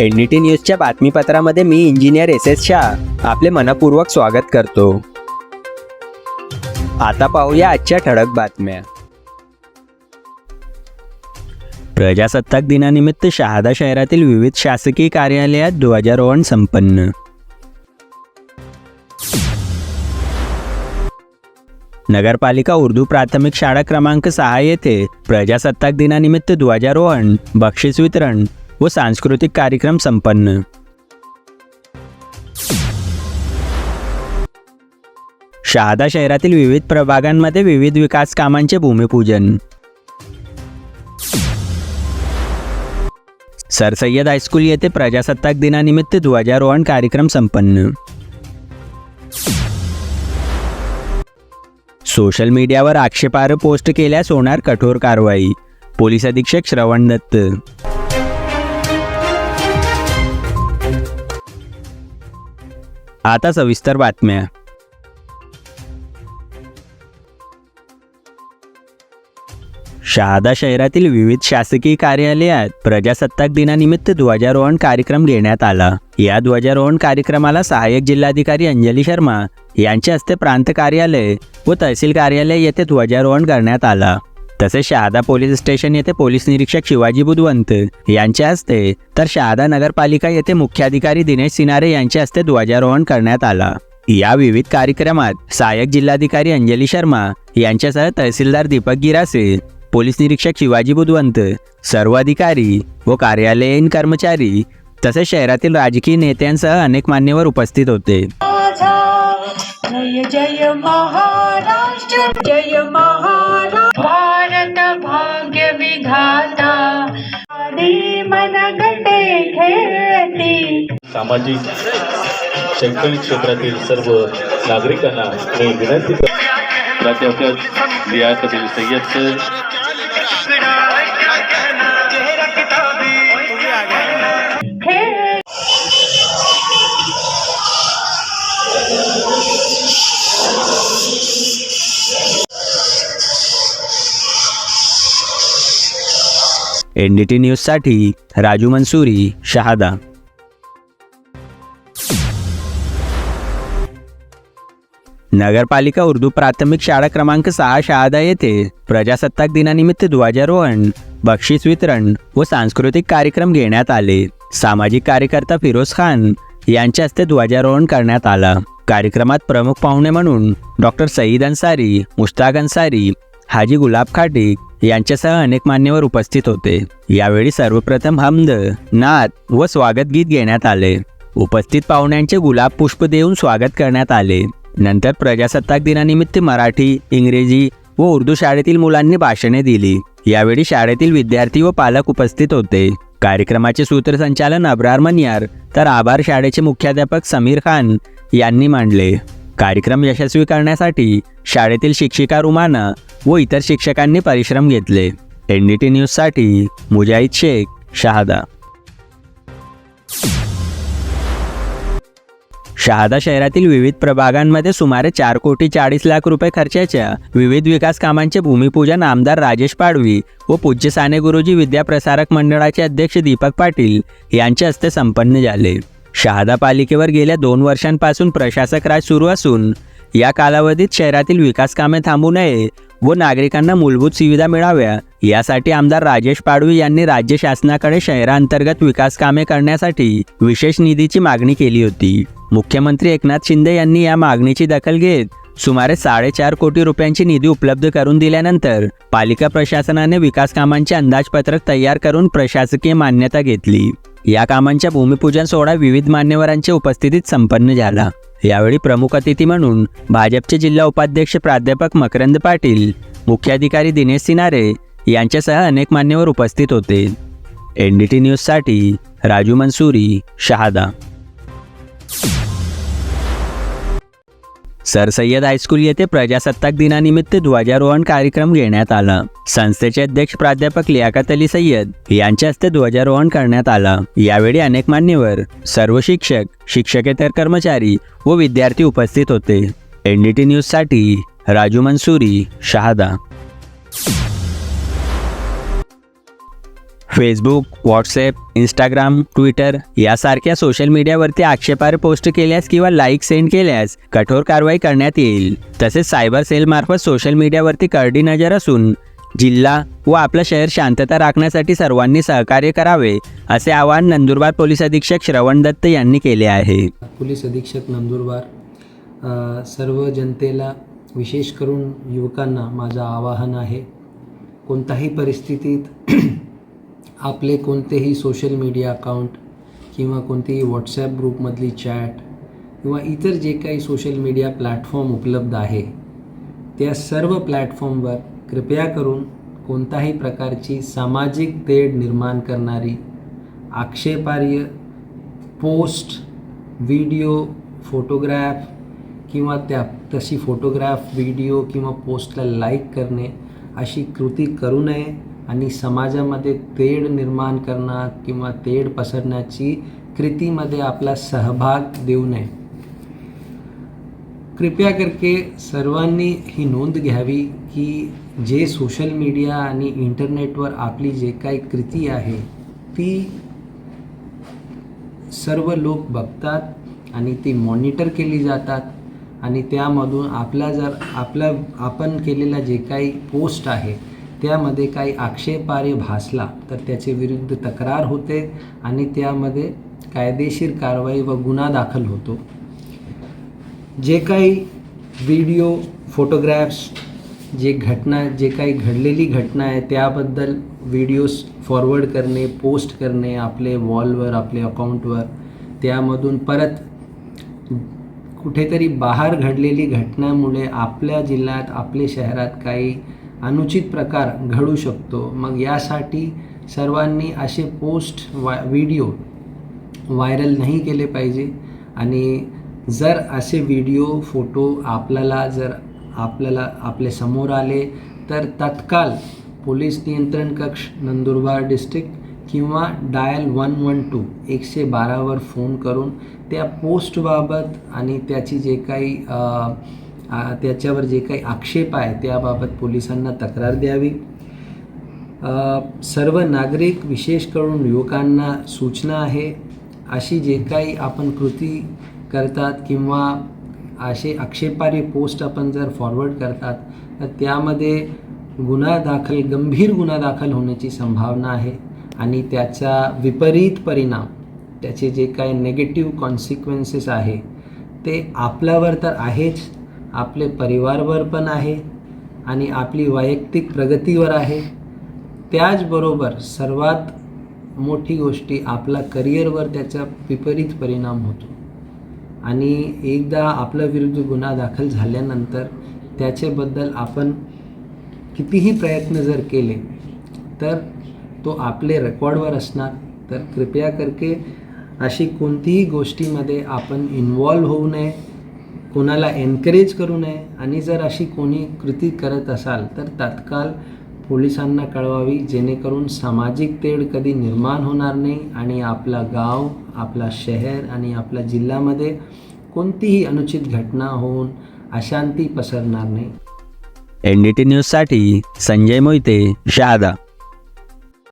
NDT न्यूजच्या बातमीपत्रामध्ये मी इंजिनियर एस एस शाह. आपले मनपूर्वक स्वागत करतो. आता पाहूया आजच्या ठळक बातम्या. प्रजासत्ताक दिनानिमित्त शहादा शहरातील विविध शासकीय कार्यालयात ध्वजारोहण संपन्न. नगरपालिका उर्दू प्राथमिक शाळा क्रमांक सहा येथे प्रजासत्ताक दिनानिमित्त ध्वजारोहण बक्षीस वितरण व सांस्कृतिक कार्यक्रम संपन्न. शहादा शहरातील विविध प्रभागांमध्ये विविध विकास कामांचे भूमिपूजन. सर सय्यद हायस्कूल येथे प्रजासत्ताक दिनानिमित्त ध्वजारोहण कार्यक्रम संपन्न. सोशल मीडियावर आक्षेपार्ह पोस्ट केल्यास होणार कठोर कारवाई. पोलीस अधीक्षक श्रवण दत्त. आता सविस्तर बातम्या. शहादा शहरातील विविध शासकीय कार्यालयात प्रजासत्ताक दिनानिमित्त ध्वजारोहण कार्यक्रम घेण्यात आला. या ध्वजारोहण कार्यक्रमाला सहाय्यक जिल्हाधिकारी अंजली शर्मा यांच्या हस्ते प्रांत कार्यालय व तहसील कार्यालय येथे ध्वजारोहण करण्यात आला. तसेच शहादा पोलीस स्टेशन येथे पोलीस निरीक्षक शिवाजी बुधवंत यांच्या हस्ते तर शहादा नगरपालिका येथे मुख्याधिकारी दिनेश सिनारे यांच्या हस्ते ध्वजारोहण करण्यात आला. या विविध कार्यक्रमात सहाय्यक जिल्हाधिकारी अंजली शर्मा यांच्यासह तहसीलदार दीपक गिरासे पोलीस निरीक्षक शिवाजी बुधवंत सर्व अधिकारी व कार्यालयीन कर्मचारी तसेच शहरातील राजकीय नेत्यांसह अनेक मान्यवर उपस्थित होते. जय जय महाराष्ट्र जय महाराष्ट्र. भारत भाग्य विधाता आदि मन गटे खेळती. सामाजिक शैक्षणिक क्षेत्रातील सर्व नागरिकांना मी विनंती करतो. प्राध्यापक लियाकतील सय्यद एनडीटी न्यूजसाठी राजू मंसुरी शहादा. नगरपालिका उर्दू प्राथमिक शाळा क्रमांक सहा शहादा येथे प्रजासत्ताक दिनानिमित्त ध्वजारोहण बक्षीस वितरण व सांस्कृतिक कार्यक्रम घेण्यात आले. सामाजिक कार्यकर्ता फिरोज खान यांच्या हस्ते ध्वजारोहण करण्यात आला. कार्यक्रमात प्रमुख पाहुणे म्हणून डॉक्टर सईद अन्सारी मुश्ताक अन्सारी हाजी गुलाब खाटीक यांच्यासह अनेक मान्यवर उपस्थित होते. यावेळी सर्वप्रथम हमद नाद व स्वागत गीत घेण्यात आले. उपस्थित पाहुण्यांचे गुलाब पुष्प देऊन स्वागत करण्यात आले. नंतर प्रजासत्ताक दिनानिमित्त मराठी इंग्रजी व उर्दू शाळेतील मुलांनी भाषणे दिली. यावेळी शाळेतील विद्यार्थी व पालक उपस्थित होते. कार्यक्रमाचे सूत्रसंचालन अब्रार मनियार तर आभार शाळेचे मुख्याध्यापक समीर खान यांनी मांडले. कार्यक्रम यशस्वी करण्यासाठी शाळेतील शिक्षिका रुमाना व इतर शिक्षकांनी परिश्रम घेतले. एन डी टी न्यूजसाठी मुजाहिद शेख शहादा. शहादा शहरातील विविध प्रभागांमध्ये सुमारे चार कोटी चाळीस लाख रुपये खर्चाच्या विविध विकास कामांचे भूमिपूजन आमदार राजेश पाडवी व पूज्य साने गुरुजी विद्याप्रसारक मंडळाचे अध्यक्ष दीपक पाटील यांच्या हस्ते संपन्न झाले. शहादा पालिकेवर गेल्या दोन वर्षांपासून प्रशासक राज सुरू असून या कालावधीत शहरातील विकास कामे थांबू नये व नागरिकांना मूलभूत सुविधा मिळाव्या यासाठी आमदार राजेश पाडवी यांनी राज्य शासनाकडे शहरांतर्गत विकास कामे करण्यासाठी विशेष निधीची मागणी केली होती. मुख्यमंत्री एकनाथ शिंदे यांनी या मागणीची दखल घेत सुमारे साडेचार कोटी रुपयांची निधी उपलब्ध करून दिल्यानंतर पालिका प्रशासनाने विकास कामांचे अंदाजपत्रक तयार करून प्रशासकीय मान्यता घेतली. या कामांच्या भूमिपूजन सोहळा विविध मान्यवरांच्या उपस्थितीत संपन्न झाला. यावेळी प्रमुख अतिथी म्हणून भाजपचे जिल्हा उपाध्यक्ष प्राध्यापक मकरंद पाटील मुख्याधिकारी दिनेश सिनारे यांच्यासह अनेक मान्यवर उपस्थित होते. एन डी टी न्यूजसाठी Raju Mansuri Shahada. Sir Sayyad high school येथे प्रजासत्ताक दिनानिमित्त ध्वजारोहण कार्यक्रम घेण्यात आला. संस्थेचे अध्यक्ष प्राध्यापक लियाकत अली सय्यद यांच्या हस्ते ध्वजारोहण करण्यात आला. यावेळी अनेक मान्यवर सर्व शिक्षक शिक्षकेतर कर्मचारी व विद्यार्थी उपस्थित होते. एन डी टी न्यूजसाठी Raju Mansuri Shahada. Facebook WhatsApp Instagram Twitter यासारख्या सोशल मीडियावरती आक्षेपार्ह पोस्ट केल्यास किंवा लाईक सेंड केल्यास कठोर कारवाई करण्यात येईल. तसेच सायबर सेलमार्फत सोशल मीडियावरती करडी नजर असून जिल्हा व आपलं शहर शांतता राखण्यासाठी सर्वांनी सहकार्य करावे असे आवाहन नंदुरबार पोलीस अधीक्षक श्रवण दत्त यांनी केले आहे. पोलीस अधीक्षक नंदुरबार सर्व जनतेला विशेष करून युवकांना माझं आवाहन आहे कोणताही परिस्थितीत आपले कोणतेही सोशल मीडिया अकाउंट किंवा कोणतेही व्हॉट्सॲप ग्रुपमधली चॅट किंवा इतर जे काही सोशल मीडिया प्लॅटफॉर्म उपलब्ध आहे त्या सर्व प्लॅटफॉर्मवर कृपया करून कोणत्याही प्रकारची सामाजिक तेढ निर्माण करणारी आक्षेपार्ह पोस्ट व्हिडिओ फोटोग्राफ किंवा त्या तशी फोटोग्राफ व्हिडिओ किंवा पोस्टला लाईक करणे अशी कृती करू नये. आणि समाजामध्ये तेढ निर्माण करणं किंवा तेढ पसरण्याची कृतीमध्ये आपला सहभाग देऊ नये. कृपया करके सर्वांनी ही नोंद घ्यावी की जे सोशल मीडिया आणि इंटरनेटवर आपली जे काही कृती आहे ती सर्व लोक बघतात आणि ती मॉनिटर केली जातात आणि त्यामधून आपला जर आपला आपण केलेला जे काही पोस्ट आहे त्यामध्ये काही आक्षेपार्ह भासला तर त्याचे विरुद्ध तक्रार होते आणि त्यामध्ये कायदेशीर कारवाई व गुन्हा दाखल होतो. जे काही व्हिडिओ फोटोग्राफ्स जे घटना जे काही घडलेली घटना आहे त्याबद्दल व्हिडिओज फॉरवर्ड करणे पोस्ट करणे आपले वॉलवर आपले अकाउंटवर त्यामधून परत कुठेतरी बाहेर घडलेली घटनामुळे आपल्या जिल्ह्यात आपल्या शहरात काही अनुचित प्रकार घडू शकतो. मग यासाठी सर्वांनी असे पोस्ट वा व्हिडिओ व्हायरल नाही केले पाहिजे. आणि जर असे व्हिडिओ फोटो आपल्याला जर आपल्याला आपले समोर आले तर तत्काल पोलीस नियंत्रण कक्ष नंदुरबार डिस्ट्रिक्ट किंवा डायल वन वन टू एकशे बारावर फोन करून त्या पोस्टबाबत आणि त्याची जे काही आ, त्याच्यावर जे काही आक्षेप आहे त्याबाबत पोलिसांना तक्रार द्यावी. सर्व नागरिक विशेष करून युवकांना सूचना आहे अशी जे काही आपण कृती करतात किंवा असे आक्षेपारी पोस्ट आपण जर फॉरवर्ड करतात तर त्यामध्ये गुन्हा दाखल गंभीर गुन्हा दाखल होण्याची संभावना आहे आणि त्याचा विपरीत परिणाम त्याचे जे काही नेगेटिव्ह कॉन्सिक्वेन्सेस आहे ते आपल्यावर तर आहेच आपले परिवारवर पण आहे आणि आपली वैयक्तिक प्रगतीवर आहे. त्याचबरोबर सर्वात मोठी गोष्टी आपला करिअरवर त्याचा विपरीत परिणाम होतो. आणि एकदा आपल्या विरुद्ध गुन्हा दाखल झाल्यानंतर त्याच्याबद्दल आपण कितीही प्रयत्न जर केले तर तो आपले रेकॉर्डवर असणार. तर कृपया करके अशी कोणतीही गोष्टीमध्ये आपण इन्वॉल्व होऊ नये. कोणाला एनकरेज करू नये आणि जर अशी कोणी कृती करत असाल तर तात्काळ पोलिसांना कळवावी जेणेकरून सामाजिक तेढ कधी निर्माण होणार नाही आणि आपला गाव आपला शहर आणि आपल्या जिल्ह्यामध्ये कोणतीही अनुचित घटना होऊन अशांती पसरणार नाही. एन डी टी न्यूजसाठी संजय मोहिते शहादा